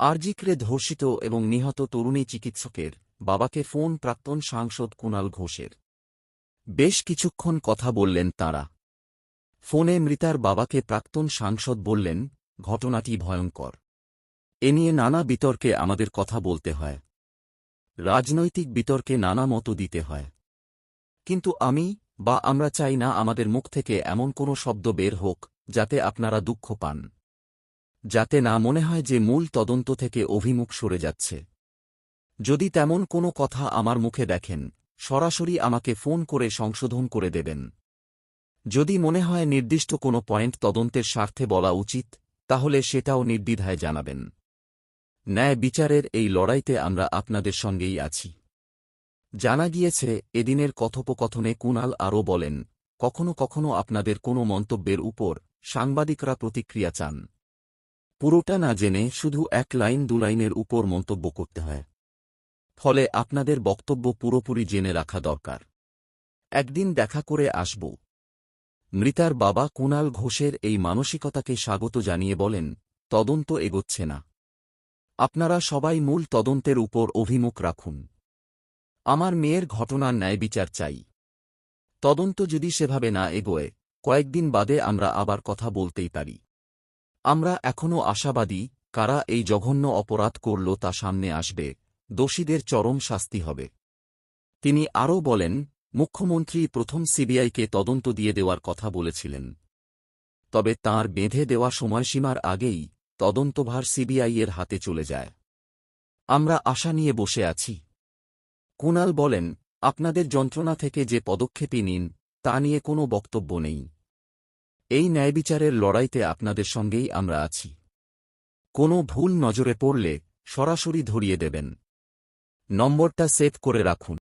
আরজিক্রে ধর্ষিত এবং নিহত তরুণী চিকিৎসকের বাবাকে ফোন প্রাক্তন সাংসদ কুণাল ঘোষের। বেশ কিছুক্ষণ কথা বললেন তাঁরা। ফোনে মৃতার বাবাকে প্রাক্তন সাংসদ বললেন, ঘটনাটি ভয়ঙ্কর। এ নিয়ে নানা বিতর্কে আমাদের কথা বলতে হয়। রাজনৈতিক বিতর্কে নানা মতো দিতে হয়। কিন্তু আমি বা আমরা চাই না আমাদের মুখ থেকে এমন কোনো শব্দ বের হোক, যাতে আপনারা দুঃখ পান। যাতে না মনে হয় যে মূল তদন্ত থেকে অভিমুখ সরে যাচ্ছে। যদি তেমন কোনো কথা আমার মুখে দেখেন, সরাসরি আমাকে ফোন করে সংশোধন করে দেবেন। যদি মনে হয় নির্দিষ্ট কোনো পয়েন্ট তদন্তের স্বার্থে বলা উচিত, তাহলে সেটাও নির্দ্বিধায় জানাবেন। ন্যায় বিচারের এই লড়াইতে আমরা আপনাদের সঙ্গেই আছি। জানা গিয়েছে, এদিনের কথোপকথনে কুণাল আরও বলেন, কখনো কখনো আপনাদের কোনো মন্তব্যের উপর সাংবাদিকরা প্রতিক্রিয়া চান। পুরোটা না জেনে শুধু এক লাইন দু লাইনের উপর মন্তব্য করতে হয়। ফলে আপনাদের বক্তব্য পুরোপুরি জেনে রাখা দরকার। একদিন দেখা করে আসব। মৃতার বাবা কুণাল ঘোষের এই মানসিকতাকে স্বাগত জানিয়ে বলেন, তদন্ত এগোচ্ছে না। আপনারা সবাই মূল তদন্তের উপর অভিমুখ রাখুন। আমার মেয়ের ঘটনার ন্যায় বিচার চাই। তদন্ত যদি সেভাবে না এগোয়, কয়েকদিন বাদে আমরা আবার কথা বলতেই পারি। আমরা এখনও আশাবাদী, কারা এই জঘন্য অপরাধ করল তা সামনে আসবে, দোষীদের চরম শাস্তি হবে। তিনি আরও বলেন, মুখ্যমন্ত্রী প্রথম সিবিআইকে তদন্ত দিয়ে দেওয়ার কথা বলেছিলেন। তবে তাঁর বেঁধে দেওয়া সময়সীমার আগেই তদন্তভার সিবিআইয়ের হাতে চলে যায়। আমরা আশা নিয়ে বসে আছি। কুনাল বলেন, আপনাদের যন্ত্রণা থেকে যে পদক্ষেপই নিন, তা নিয়ে কোনো বক্তব্য নেই। এই ন্যায়বিচারের লড়াইতে আপনাদের সঙ্গেই আমরা আছি। কোনো ভুল নজরে পড়লে সরাসরি ধরিয়ে দেবেন। নম্বরটা সেভ করে রাখুন।